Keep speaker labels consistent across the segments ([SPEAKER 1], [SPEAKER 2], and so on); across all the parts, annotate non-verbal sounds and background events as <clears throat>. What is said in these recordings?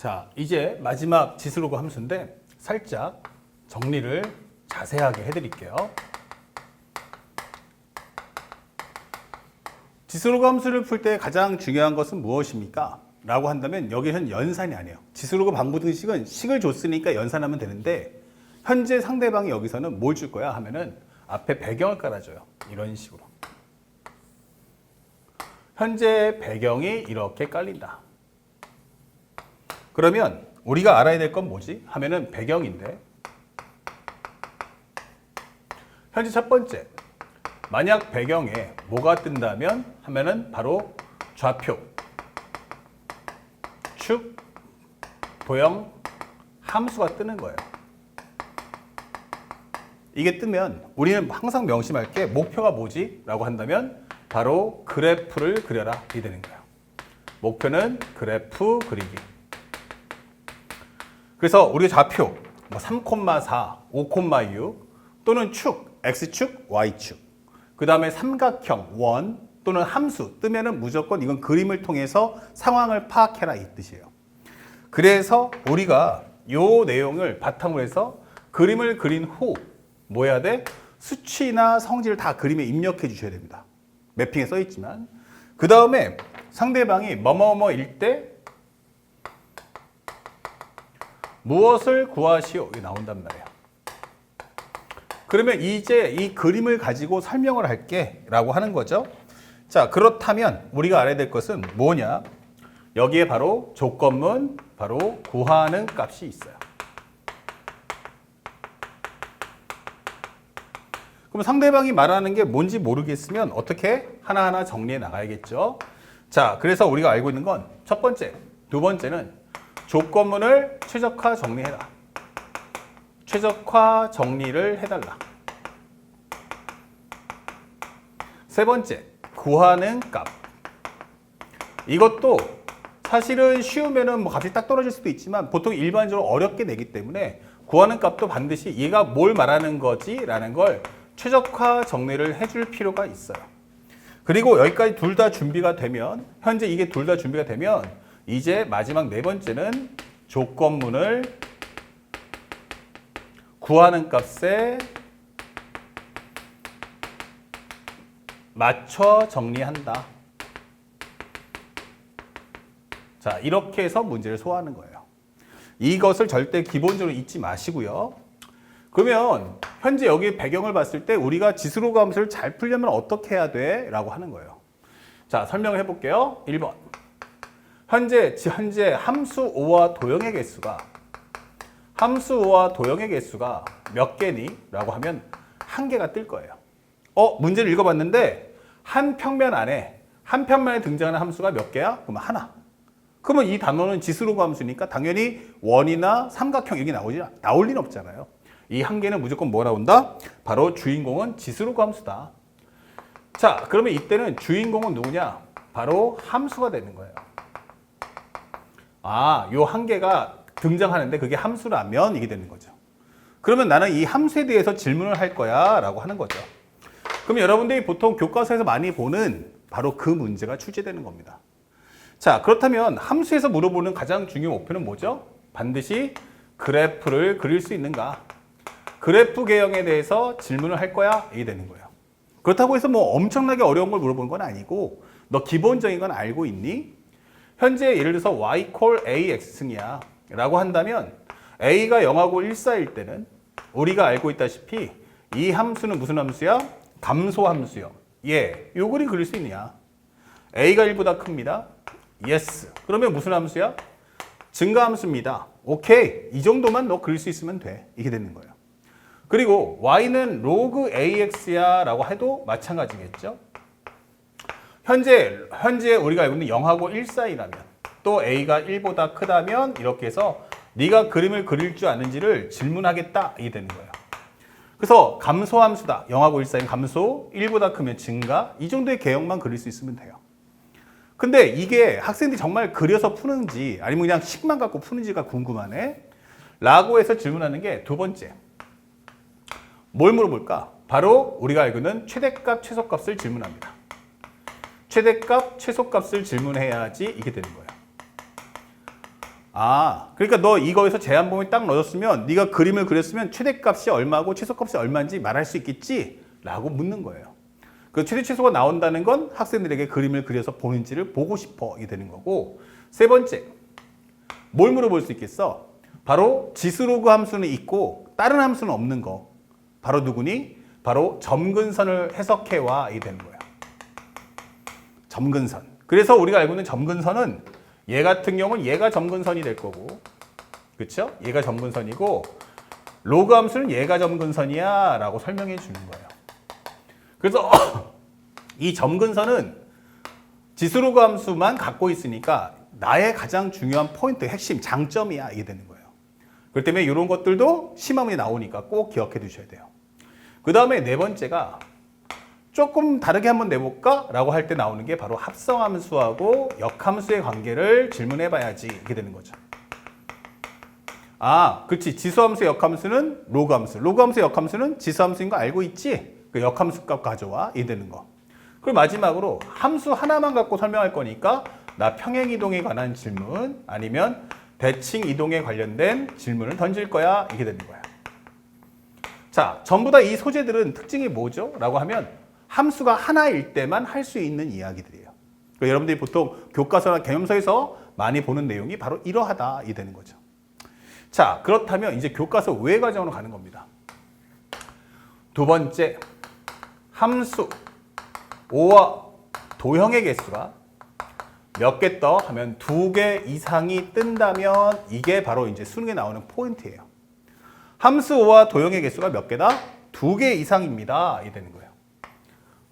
[SPEAKER 1] 자, 이제 마지막 지수로그 함수인데 살짝 정리를 자세하게 해드릴게요. 지수로그 함수를 풀 때 가장 중요한 것은 무엇입니까? 라고 한다면 여기는 연산이 아니에요. 지수로그 방부등식은 식을 줬으니까 연산하면 되는데 현재 상대방이 여기서는 뭘 줄 거야 하면은 앞에 배경을 깔아줘요. 이런 식으로. 현재 배경이 이렇게 깔린다. 그러면 우리가 알아야 될 건 뭐지? 하면은 배경인데 현재 첫 번째 만약 배경에 뭐가 뜬다면 하면은 바로 좌표, 축, 도형, 함수가 뜨는 거예요. 이게 뜨면 우리는 항상 명심할 게 목표가 뭐지? 라고 한다면 바로 그래프를 그려라 이 되는 거예요. 목표는 그래프 그리기. 그래서 우리 좌표 뭐 3,4, 5,6 또는 축, x축, y축. 그 다음에 삼각형, 원 또는 함수 뜨면은 무조건 이건 그림을 통해서 상황을 파악해라 이 뜻이에요. 그래서 우리가 요 내용을 바탕으로 해서 그림을 그린 후 뭐 해야 돼? 수치나 성질을 다 그림에 입력해 주셔야 됩니다. 매핑에 써 있지만 그 다음에 상대방이 뭐뭐뭐일 때 무엇을 구하시오 이게 나온단 말이에요. 그러면 이제 이 그림을 가지고 설명을 할게 라고 하는 거죠. 자, 그렇다면 우리가 알아야 될 것은 뭐냐? 여기에 바로 조건문, 바로 구하는 값이 있어요. 그럼 상대방이 말하는 게 뭔지 모르겠으면 어떻게 하나하나 정리해 나가야겠죠. 자, 그래서 우리가 알고 있는 건 첫 번째, 두 번째는 조건문을 최적화 정리해라. 최적화 정리를 해달라. 세 번째, 구하는 값. 이것도 사실은 쉬우면은 뭐 값이 딱 떨어질 수도 있지만 보통 일반적으로 어렵게 내기 때문에 구하는 값도 반드시 얘가 뭘 말하는 거지라는 걸 최적화 정리를 해줄 필요가 있어요. 그리고 여기까지 둘 다 준비가 되면 현재 이게 둘 다 준비가 되면 이제 마지막 네 번째는 조건문을 구하는 값에 맞춰 정리한다. 자, 이렇게 해서 문제를 소화하는 거예요. 이것을 절대 기본적으로 잊지 마시고요. 그러면 현재 여기 배경을 봤을 때 우리가 지수로 감수를 잘 풀려면 어떻게 해야 돼? 라고 하는 거예요. 자, 설명을 해볼게요. 1번. 현재, 현재 함수 5와 도형의 개수가 함수 5와 도형의 개수가 몇 개니? 라고 하면 한 개가 뜰 거예요. 어, 문제를 읽어봤는데 한 평면 안에 한 평면에 등장하는 함수가 몇 개야? 그러면 하나. 그러면 이 단어는 지수로 함수니까 당연히 원이나 삼각형 여기 나오지 나올 리는 없잖아요. 이 한 개는 무조건 뭐 나온다? 바로 주인공은 지수로 함수다. 자, 그러면 이때는 주인공은 누구냐? 바로 함수가 되는 거예요. 아, 요 한 개가 등장하는데 그게 함수라면 이게 되는 거죠. 그러면 나는 이 함수에 대해서 질문을 할 거야 라고 하는 거죠. 그럼 여러분들이 보통 교과서에서 많이 보는 바로 그 문제가 출제되는 겁니다. 자, 그렇다면 함수에서 물어보는 가장 중요한 목표는 뭐죠? 반드시 그래프를 그릴 수 있는가? 그래프 개형에 대해서 질문을 할 거야? 이게 되는 거예요. 그렇다고 해서 뭐 엄청나게 어려운 걸 물어보는 건 아니고 너 기본적인 건 알고 있니? 현재 예를 들어서 y 콜 ax 승이야 라고 한다면 a가 0하고 1 사이일 때는 우리가 알고 있다시피 이 함수는 무슨 함수야? 감소 함수요. 예, 요 그림 그릴 수 있느냐? a가 1보다 크입니다. yes. 그러면 무슨 함수야? 증가 함수입니다. 오케이. 이 정도만 너 그릴 수 있으면 돼. 이게 되는 거예요. 그리고 y는 로그 ax야 라고 해도 마찬가지겠죠. 현재 현재 우리가 알고 있는 0하고 1 사이라면 또 a가 1보다 크다면 이렇게 해서 네가 그림을 그릴 줄 아는지를 질문하겠다 이게 되는 거예요. 그래서 감소함수다. 0하고 1 사이는 감소, 1보다 크면 증가 이 정도의 개형만 그릴 수 있으면 돼요. 근데 이게 학생들이 정말 그려서 푸는지 아니면 그냥 식만 갖고 푸는지가 궁금하네. 라고 해서 질문하는 게 두 번째. 뭘 물어볼까? 바로 우리가 알고 있는 최대값, 최소값을 질문합니다. 최대값, 최소값을 질문해야지 이게 되는 거예요. 아, 그러니까 너 이거에서 제한 범위 딱 넣어줬으면 네가 그림을 그렸으면 최대값이 얼마고 최소값이 얼마인지 말할 수 있겠지? 라고 묻는 거예요. 그 최대 최소가 나온다는 건 학생들에게 그림을 그려서 보는지를 보고 싶어 이게 되는 거고 세 번째 뭘 물어볼 수 있겠어? 바로 지수로그 함수는 있고 다른 함수는 없는 거 바로 누구니? 바로 점근선을 해석해와 이 되는 거예요. 점근선. 그래서 우리가 알고 있는 점근선은 얘 같은 경우는 얘가 점근선이 될 거고, 그렇죠? 얘가 점근선이고 로그 함수는 얘가 점근선이야 라고 설명해 주는 거예요. 그래서 <clears throat> 이 점근선은 지수로그 함수만 갖고 있으니까 나의 가장 중요한 포인트, 핵심, 장점이야 이게 되는 거예요. 그렇기 때문에 이런 것들도 심화문이 나오니까 꼭 기억해 두셔야 돼요. 그 다음에 네 번째가 조금 다르게 한번 내볼까? 라고 할 때 나오는 게 바로 합성함수하고 역함수의 관계를 질문해 봐야지 이렇게 되는 거죠. 아, 그렇지. 지수함수의 역함수는 로그함수. 로그함수의 역함수는 지수함수인 거 알고 있지? 그 역함수 값 가져와. 이 되는 거. 그리고 마지막으로 함수 하나만 갖고 설명할 거니까 나 평행이동에 관한 질문 아니면 대칭 이동에 관련된 질문을 던질 거야. 이게 되는 거야. 자, 전부 다 이 소재들은 특징이 뭐죠? 라고 하면 함수가 하나일 때만 할 수 있는 이야기들이에요. 그러니까 여러분들이 보통 교과서나 개념서에서 많이 보는 내용이 바로 이러하다 이 되는 거죠. 자, 그렇다면 이제 교과서 외 과정으로 가는 겁니다. 두 번째, 함수 5와 도형의 개수가 몇 개 떠 하면 두 개 이상이 뜬다면 이게 바로 이제 수능에 나오는 포인트예요. 함수 5와 도형의 개수가 몇 개다? 두 개 이상입니다. 이 되는 거예요.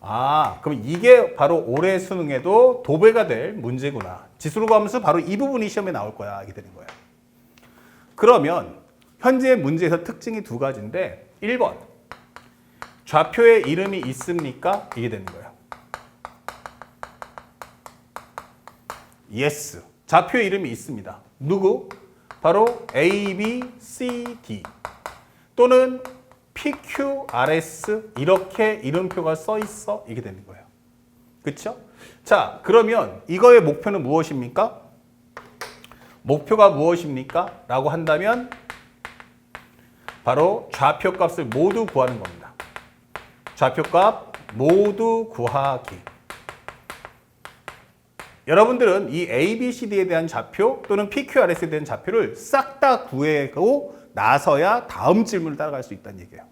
[SPEAKER 1] 아, 그럼 이게 바로 올해 수능에도 도배가 될 문제구나. 지수로 함수 바로 이 부분이 시험에 나올 거야. 이게 되는 거예요. 그러면 현재 문제에서 특징이 두 가지인데 1번 좌표에 이름이 있습니까? 이게 되는 거예요. yes. 좌표에 이름이 있습니다. 누구? 바로 A, B, C, D 또는 PQRS 이렇게 이름표가 써 있어 이게 되는 거예요. 그렇죠? 자, 그러면 이거의 목표는 무엇입니까? 목표가 무엇입니까? 라고 한다면 바로 좌표 값을 모두 구하는 겁니다. 좌표 값 모두 구하기. 여러분들은 이 A, B, C, D에 대한 좌표 또는 PQRS에 대한 좌표를 싹 다 구해고 나서야 다음 질문을 따라갈 수 있다는 얘기예요.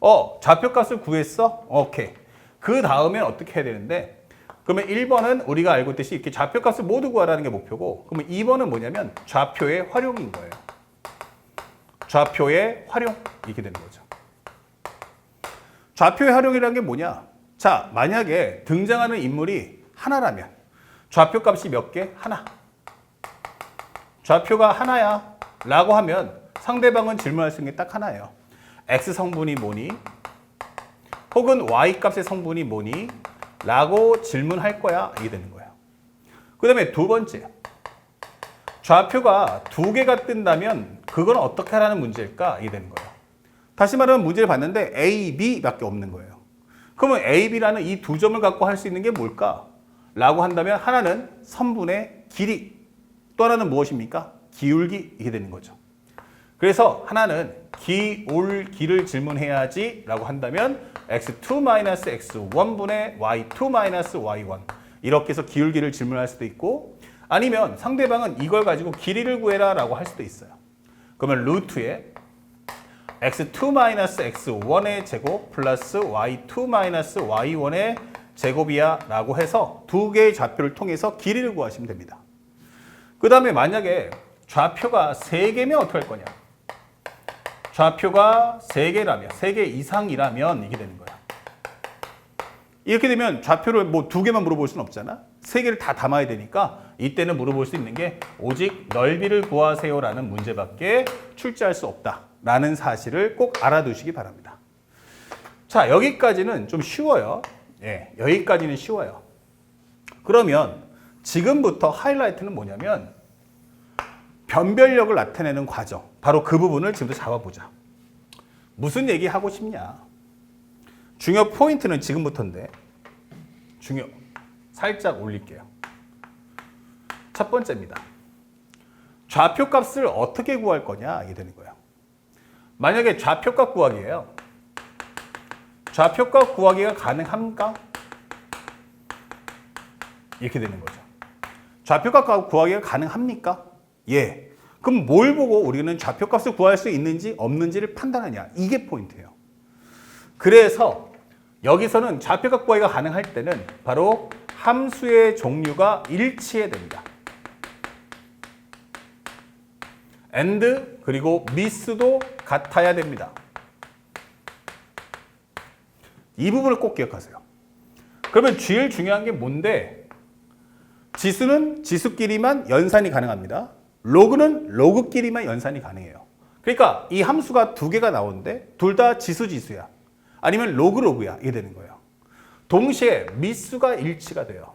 [SPEAKER 1] 어, 좌표 값을 구했어? 오케이. 그 다음엔 어떻게 해야 되는데 그러면 1번은 우리가 알고 있듯이 이렇게 좌표 값을 모두 구하라는 게 목표고 그러면 2번은 뭐냐면 좌표의 활용인 거예요. 좌표의 활용 이렇게 되는 거죠. 좌표의 활용이라는 게 뭐냐? 자, 만약에 등장하는 인물이 하나라면 좌표 값이 몇 개? 하나. 좌표가 하나야. 라고 하면 상대방은 질문할 수 있는 게 딱 하나예요. x 성분이 뭐니? 혹은 y 값의 성분이 뭐니? 라고 질문할 거야. 이게 되는 거예요. 그 다음에 두 번째. 좌표가 두 개가 뜬다면 그건 어떻게 하라는 문제일까? 이게 되는 거예요. 다시 말하면 문제를 봤는데 A, B 밖에 없는 거예요. 그러면 A, B라는 이 두 점을 갖고 할 수 있는 게 뭘까? 라고 한다면 하나는 선분의 길이, 또 하나는 무엇입니까? 기울기 이게 되는 거죠. 그래서 하나는 기울기를 질문해야지 라고 한다면 x2-x1분의 y2-y1 이렇게 해서 기울 기를 질문할 수도 있고 아니면 상대방은 이걸 가지고 길이를 구해라 라고 할 수도 있어요. 그러면 루트에 x2-x1의 제곱 플러스 y2-y1의 제곱이야 라고 해서 두 개의 좌표를 통해서 길이를 구하시면 됩니다. 그 다음에 만약에 좌표가 세 개면 어떻게 할 거냐? 좌표가 세 개라면, 세개 이상이라면 이게 되는 거야. 이렇게 되면 좌표를 뭐 두 개만 물어볼 수는 없잖아. 세 개를 다 담아야 되니까 이때는 물어볼 수 있는 게 오직 넓이를 구하세요라는 문제밖에 출제할 수 없다라는 사실을 꼭 알아두시기 바랍니다. 자, 여기까지는 좀 쉬워요. 예, 여기까지는 쉬워요. 그러면 지금부터 하이라이트는 뭐냐면 변별력을 나타내는 과정. 바로 그 부분을 지금부터 잡아보자. 무슨 얘기 하고 싶냐? 중요 포인트는 지금부터인데 중요 살짝 올릴게요. 첫 번째입니다. 좌표 값을 어떻게 구할 거냐 이게 되는 거예요. 만약에 좌표 값 구하기예요. 좌표 값 구하기가 가능한가? 이렇게 되는 거죠. 좌표 값 구하기가 가능합니까? 예. 그럼 뭘 보고 우리는 좌표값을 구할 수 있는지 없는지를 판단하냐? 이게 포인트예요. 그래서 여기서는 좌표값 구하기가 가능할 때는 바로 함수의 종류가 일치해야 됩니다. and 그리고 miss도 같아야 됩니다. 이 부분을 꼭 기억하세요. 그러면 제일 중요한 게 뭔데? 지수는 지수끼리만 연산이 가능합니다. 로그는 로그끼리만 연산이 가능해요. 그러니까 이 함수가 두 개가 나오는데 둘 다 지수 지수야. 아니면 로그 로그야. 이게 되는 거예요. 동시에 미수가 일치가 돼요.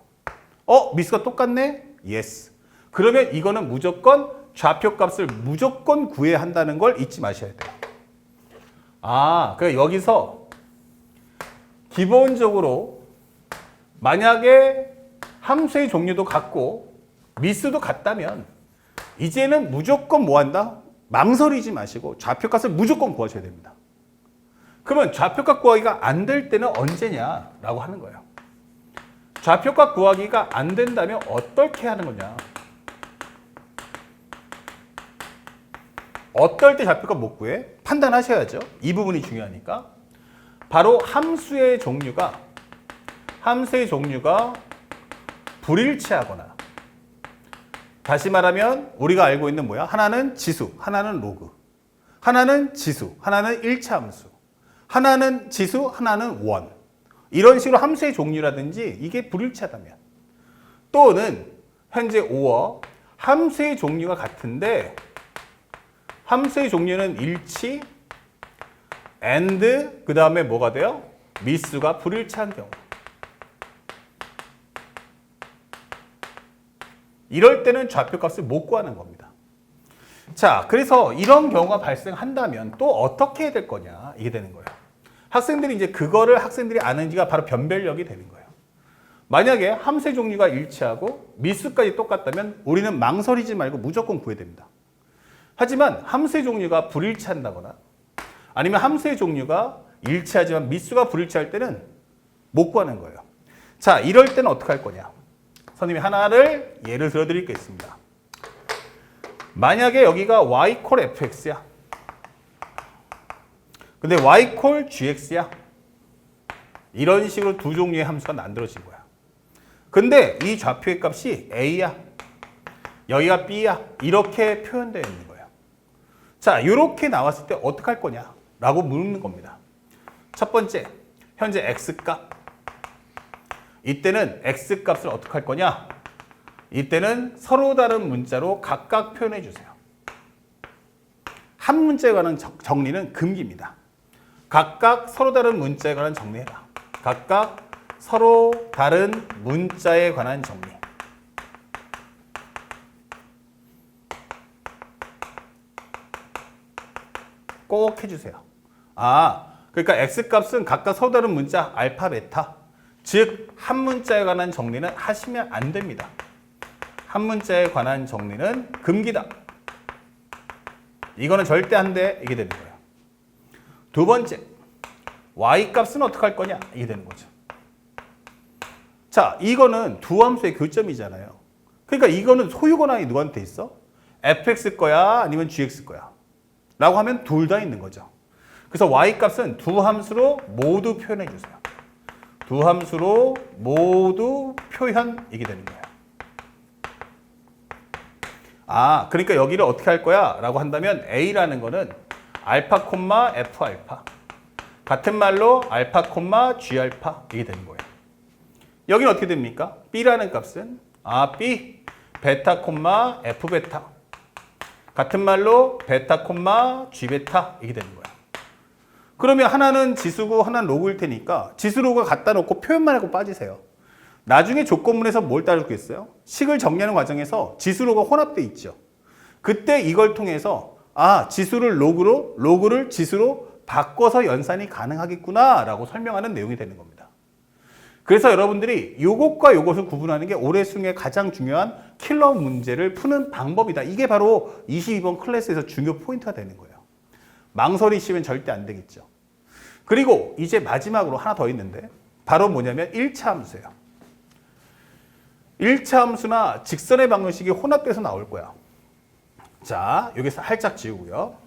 [SPEAKER 1] 어, 미수가 똑같네? 예스. 그러면 이거는 무조건 좌표 값을 무조건 구해야 한다는 걸 잊지 마셔야 돼요. 아, 그러니까 여기서 기본적으로 만약에 함수의 종류도 같고 미수도 같다면 이제는 무조건 뭐 한다? 망설이지 마시고 좌표값을 무조건 구하셔야 됩니다. 그러면 좌표값 구하기가 안 될 때는 언제냐라고 하는 거예요. 좌표값 구하기가 안 된다면 어떻게 하는 거냐? 어떨 때 좌표값 못 구해? 판단하셔야죠. 이 부분이 중요하니까. 바로 함수의 종류가 함수의 종류가 불일치하거나 다시 말하면 우리가 알고 있는 뭐야? 하나는 지수, 하나는 로그. 하나는 지수, 하나는 일차함수. 하나는 지수, 하나는 원. 이런 식으로 함수의 종류라든지 이게 불일치하다면 또는 현재 5어 함수의 종류가 같은데 함수의 종류는 일치 and 그 다음에 뭐가 돼요? 미수가 불일치한 경우. 이럴 때는 좌표값을 못 구하는 겁니다. 자, 그래서 이런 경우가 발생한다면 또 어떻게 해야 될 거냐 이게 되는 거예요. 학생들이 이제 그거를 학생들이 아는지가 바로 변별력이 되는 거예요. 만약에 함수의 종류가 일치하고 미수까지 똑같다면 우리는 망설이지 말고 무조건 구해야 됩니다. 하지만 함수의 종류가 불일치한다거나 아니면 함수의 종류가 일치하지만 미수가 불일치할 때는 못 구하는 거예요. 자, 이럴 때는 어떻게 할 거냐? 선생님이 하나를 예를 들어 드리겠습니다. 만약에 여기가 y 콜 fx야. 근데 y 콜 gx야. 이런 식으로 두 종류의 함수가 만들어진 거야. 근데 이 좌표의 값이 a야. 여기가 b야. 이렇게 표현되어 있는 거예요. 자, 이렇게 나왔을 때 어떻게 할 거냐? 라고 묻는 겁니다. 첫 번째, 현재 x값. 이때는 x값을 어떻게 할 거냐? 이때는 서로 다른 문자로 각각 표현해 주세요. 한 문자에 관한 정- 정리는 금기입니다. 각각 서로 다른 문자에 관한 정리해라. 각각 서로 다른 문자에 관한 정리. 꼭 해주세요. 아, 그러니까 x값은 각각 서로 다른 문자 알파, 베타. 즉, 한 문자에 관한 정리는 하시면 안 됩니다. 한 문자에 관한 정리는 금기다. 이거는 절대 안 돼. 이게 되는 거예요. 두 번째, y 값은 어떻게 할 거냐? 이게 되는 거죠. 자, 이거는 두 함수의 교점이잖아요. 그러니까 이거는 소유 권한이 누구한테 있어? fx 거야? 아니면 gx 거야? 라고 하면 둘 다 있는 거죠. 그래서 y 값은 두 함수로 모두 표현해 주세요. 두 함수로 모두 표현 이게 되는 거예요. 아, 그러니까 여기를 어떻게 할 거야? 라고 한다면 a라는 거는 알파 콤마 f 알파. 같은 말로 알파 콤마 g 알파 이게 되는 거예요. 여기는 어떻게 됩니까? b라는 값은 아, b 베타 콤마 f 베타. 같은 말로 베타 콤마 g 베타 이게 되는 거야. 그러면 하나는 지수고 하나는 로그일 테니까 지수 로그가 갖다 놓고 표현만 하고 빠지세요. 나중에 조건문에서 뭘 따르겠어요? 식을 정리하는 과정에서 지수 로그가 혼합돼 있죠. 그때 이걸 통해서 아 지수를 로그로 로그를 지수로 바꿔서 연산이 가능하겠구나라고 설명하는 내용이 되는 겁니다. 그래서 여러분들이 요것과 요것을 구분하는 게 올해 수능의 가장 중요한 킬러 문제를 푸는 방법이다. 이게 바로 22번 클래스에서 중요 포인트가 되는 거예요. 망설이 시면 절대 안 되겠죠. 그리고 이제 마지막으로 하나 더 있는데 바로 뭐냐면 1차 함수예요. 1차 함수나 직선의 방정식이 혼합돼서 나올 거야. 자, 여기서 살짝 지우고요.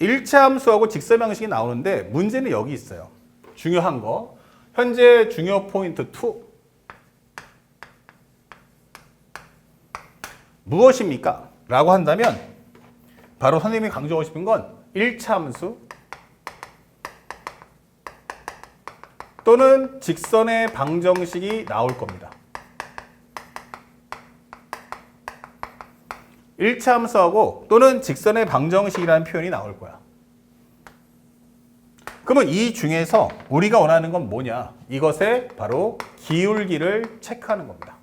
[SPEAKER 1] 1차 함수하고 직선 방식이 나오는데 문제는 여기 있어요. 중요한 거. 현재 중요 포인트 2. 무엇입니까? 라고 한다면 바로 선생님이 강조하고 싶은 건 1차 함수 또는 직선의 방정식이 나올 겁니다. 1차 함수하고 또는 직선의 방정식이라는 표현이 나올 거야. 그러면 이 중에서 우리가 원하는 건 뭐냐? 이것의 바로 기울기를 체크하는 겁니다.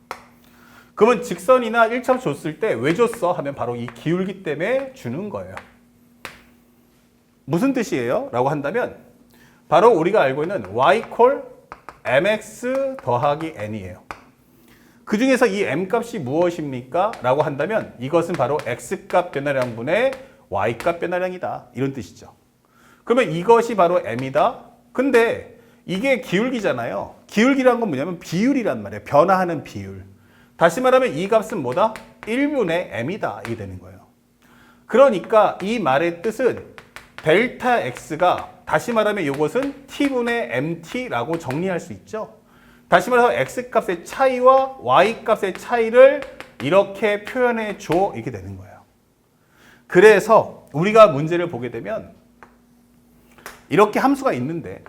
[SPEAKER 1] 그러면 직선이나 1차 함수 줬을 때 왜 줬어? 하면 바로 이 기울기 때문에 주는 거예요. 무슨 뜻이에요? 라고 한다면 바로 우리가 알고 있는 y 콜 mx 더하기 n이에요. 그 중에서 이 m 값이 무엇입니까? 라고 한다면 이것은 바로 x 값 변화량 분의 y 값 변화량이다. 이런 뜻이죠. 그러면 이것이 바로 m이다. 근데 이게 기울기잖아요. 기울기란 건 뭐냐면 비율이란 말이에요. 변화하는 비율. 다시 말하면 이 값은 뭐다? 1분의 m이다. 이게 되는 거예요. 그러니까 이 말의 뜻은 델타 x가 다시 말하면 이것은 t분의 mt라고 정리할 수 있죠. 다시 말해서 x 값의 차이와 y 값의 차이를 이렇게 표현해 줘 이렇게 되는 거예요. 그래서 우리가 문제를 보게 되면 이렇게 함수가 있는데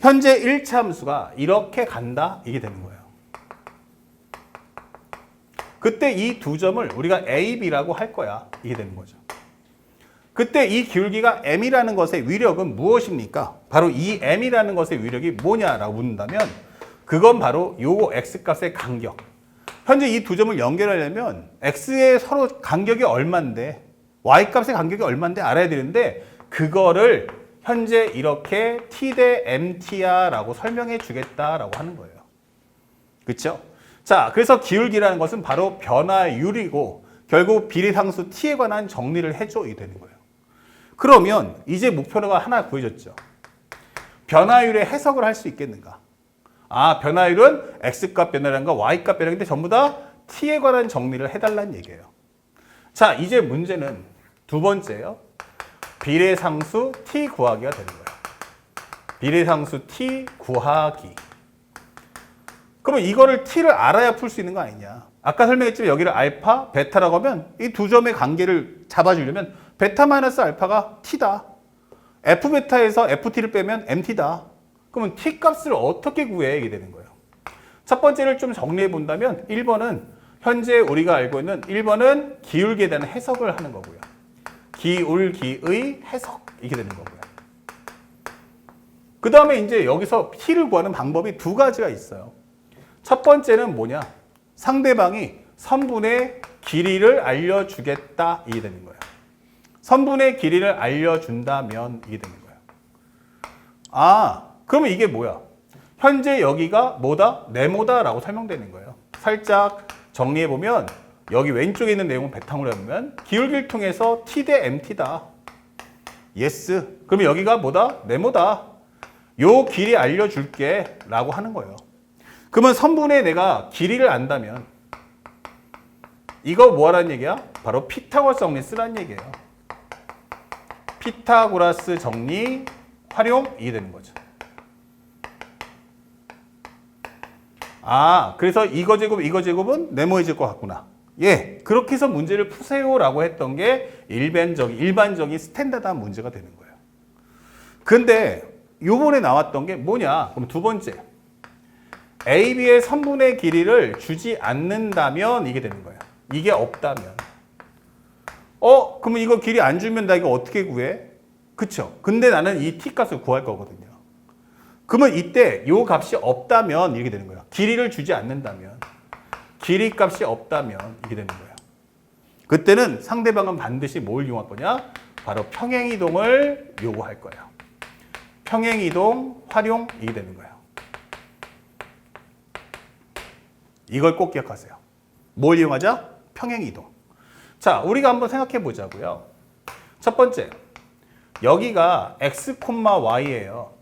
[SPEAKER 1] 현재 1차 함수가 이렇게 간다 이게 되는 거예요. 그때 이 두 점을 우리가 a, b라고 할 거야 이게 되는 거죠. 그때 이 기울기가 m이라는 것의 위력은 무엇입니까? 바로 이 m이라는 것의 위력이 뭐냐라고 묻는다면 그건 바로 요 x 값의 간격. 현재 이 두 점을 연결하려면 x의 서로 간격이 얼만데 y 값의 간격이 얼만데 알아야 되는데 그거를 현재 이렇게 t 대 mt야라고 설명해 주겠다라고 하는 거예요. 그렇죠? 자, 그래서 기울기라는 것은 바로 변화율이고 결국 비례상수 t에 관한 정리를 해줘야 되는 거예요. 그러면 이제 목표가 하나 구해졌죠. 변화율의 해석을 할 수 있겠는가? 아, 변화율은 x값 변화량과 y값 변화량인데 전부 다 t에 관한 정리를 해달라는 얘기예요. 자, 이제 문제는 두 번째요. 비례상수 t 구하기가 되는 거예요. 비례상수 t 구하기. 그러면 이거를 t를 알아야 풀 수 있는 거 아니냐? 아까 설명했지만 여기를 알파, 베타라고 하면 이 두 점의 관계를 잡아주려면 베타 마이너스 알파가 t다. f 베타에서 ft를 빼면 mt다. 그러면 t 값을 어떻게 구해? 이게 되는 거예요. 첫 번째를 좀 정리해 본다면 1번은 현재 우리가 알고 있는 1번은 기울기에 대한 해석을 하는 거고요. 기울기의 해석 이게 되는 거고요. 그 다음에 이제 여기서 t를 구하는 방법이 두 가지가 있어요. 첫 번째는 뭐냐? 상대방이 선분의 길이를 알려주겠다 이게 되는 거예요. 선분의 길이를 알려준다면 이게 되는 거예요. 아, 그러면 이게 뭐야? 현재 여기가 뭐다? 네모다라고 설명되는 거예요. 살짝 정리해 보면 여기 왼쪽에 있는 내용을 바탕으로 해보면 기울기를 통해서 t 대 mt다. 예스. 그러면 여기가 뭐다? 네모다. 요 길이 알려줄게 라고 하는 거예요. 그러면 선분의 내가 길이를 안다면 이거 뭐하라는 얘기야? 바로 피타고라스 정리 쓰라는 얘기예요. 피타고라스 정리 활용 이게 되는 거죠. 아, 그래서 이거 제곱 이거 제곱은 네모의 제곱 같구나. 예, 그렇게 해서 문제를 푸세요라고 했던 게 일반적인 일반적인 스탠다드한 문제가 되는 거예요. 근데 요번에 나왔던 게 뭐냐? 그럼 두 번째. AB의 선분의 길이를 주지 않는다면 이게 되는 거예요. 이게 없다면. 어, 그러면 이거 길이 안 주면 나 이거 어떻게 구해? 그쵸? 근데 나는 이 t 값을 구할 거거든요. 그러면 이때 요 값이 없다면 이렇게 되는 거예요. 길이를 주지 않는다면. 길이 값이 없다면 이게 되는 거예요. 그때는 상대방은 반드시 뭘 이용할 거냐? 바로 평행이동을 요구할 거예요. 평행이동 활용 이게 되는 거예요. 이걸 꼭 기억하세요. 뭘 이용하자? 평행이동. 자, 우리가 한번 생각해 보자고요. 첫 번째, 여기가 x, y예요.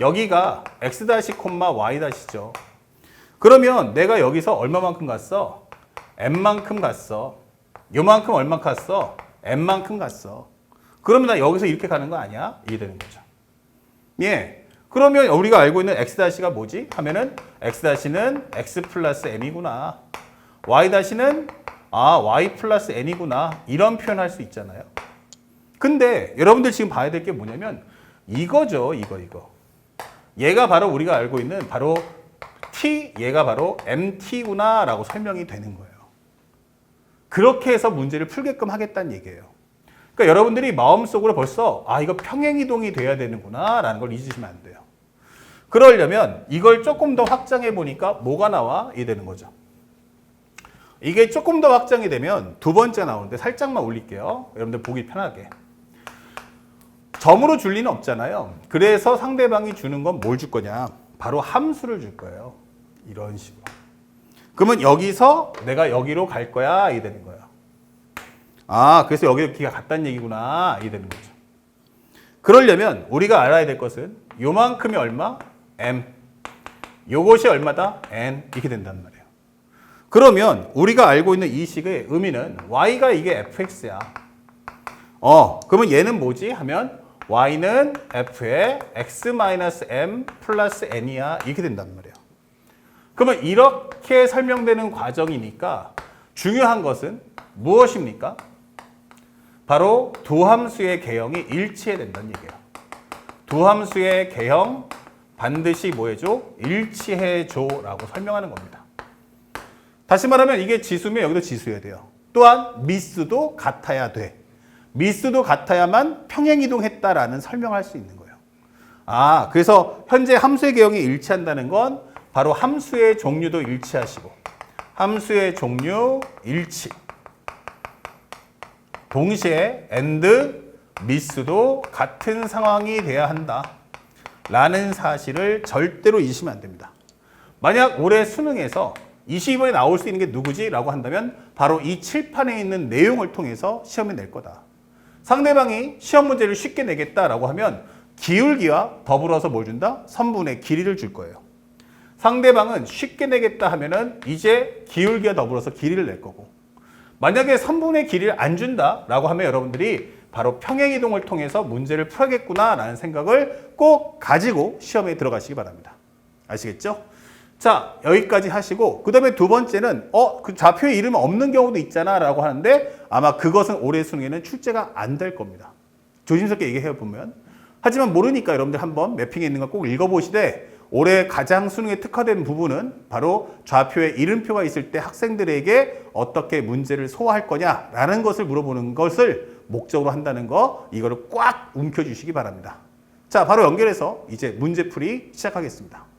[SPEAKER 1] 여기가 x 다시. 그러면 내가 여기서 얼마만큼 갔어? n만큼 갔어. 요만큼 얼마 갔어? n만큼 갔어. 그러면 나 여기서 이렇게 가는 거 아니야? 이게 되는 거죠. 예. 그러면 우리가 알고 있는 x 다시가 뭐지? 하면은 x 다시는 x 플러스 n이구나. y 다시는 아 y 플러스 n이구나. 이런 표현할 수 있잖아요. 근데 여러분들 지금 봐야 될 게 뭐냐면 이거죠. 이거 이거. 얘가 바로 우리가 알고 있는 바로 t 얘가 바로 mt구나 라고 설명이 되는 거예요. 그렇게 해서 문제를 풀게끔 하겠다는 얘기예요. 그러니까 여러분들이 마음속으로 벌써 아 이거 평행 이동이 돼야 되는구나 라는 걸 잊으시면 안 돼요. 그러려면 이걸 조금 더 확장해 보니까 뭐가 나와? 이 되는 거죠. 이게 조금 더 확장이 되면 두 번째 나오는데 살짝만 올릴게요. 여러분들 보기 편하게. 점으로 줄 리는 없잖아요. 그래서 상대방이 주는 건 뭘 줄 거냐? 바로 함수를 줄 거예요. 이런 식으로. 그러면 여기서 내가 여기로 갈 거야. 이 되는 거예요. 아, 그래서 여기 기가 같다는 얘기구나. 이 되는 거죠. 그러려면 우리가 알아야 될 것은 요만큼이 얼마? m. 요것이 얼마다? n. 이렇게 된단 말이에요. 그러면 우리가 알고 있는 이 식의 의미는 y가 이게 fx야. 어, 그러면 얘는 뭐지? 하면 y는 f의 x-m 플러스 n이야. 이렇게 된단 말이에요. 그러면 이렇게 설명되는 과정이니까 중요한 것은 무엇입니까? 바로 두 함수의 개형이 일치해야 된다는 얘기예요. 두 함수의 개형 반드시 뭐 해줘? 일치해줘라고 설명하는 겁니다. 다시 말하면 이게 지수면 여기도 지수여야 돼요. 또한 미수도 같아야 돼. 미수도 같아야만 평행이동했다라는 설명할 수 있는 거예요. 아, 그래서 현재 함수의 개형이 일치한다는 건 바로 함수의 종류도 일치하시고 함수의 종류 일치. 동시에 and 미수도 같은 상황이 돼야 한다. 라는 사실을 절대로 잊으시면 안 됩니다. 만약 올해 수능에서 22번에 나올 수 있는 게 누구지? 라고 한다면 바로 이 칠판에 있는 내용을 통해서 시험에 낼 거다. 상대방이 시험 문제를 쉽게 내겠다라고 하면 기울기와 더불어서 뭘 준다? 선분의 길이를 줄 거예요. 상대방은 쉽게 내겠다 하면은 이제 기울기와 더불어서 길이를 낼 거고 만약에 선분의 길이를 안 준다라고 하면 여러분들이 바로 평행이동을 통해서 문제를 풀어야겠구나라는 생각을 꼭 가지고 시험에 들어가시기 바랍니다. 아시겠죠? 자, 여기까지 하시고 그 다음에 두 번째는 어, 그 좌표에 이름 없는 경우도 있잖아 라고 하는데 아마 그것은 올해 수능에는 출제가 안 될 겁니다. 조심스럽게 얘기해 보면 하지만 모르니까 여러분들 한번 매핑에 있는 거 꼭 읽어보시되 올해 가장 수능에 특화된 부분은 바로 좌표에 이름표가 있을 때 학생들에게 어떻게 문제를 소화할 거냐라는 것을 물어보는 것을 목적으로 한다는 거 이거를 꽉 움켜주시기 바랍니다. 자, 바로 연결해서 이제 문제풀이 시작하겠습니다.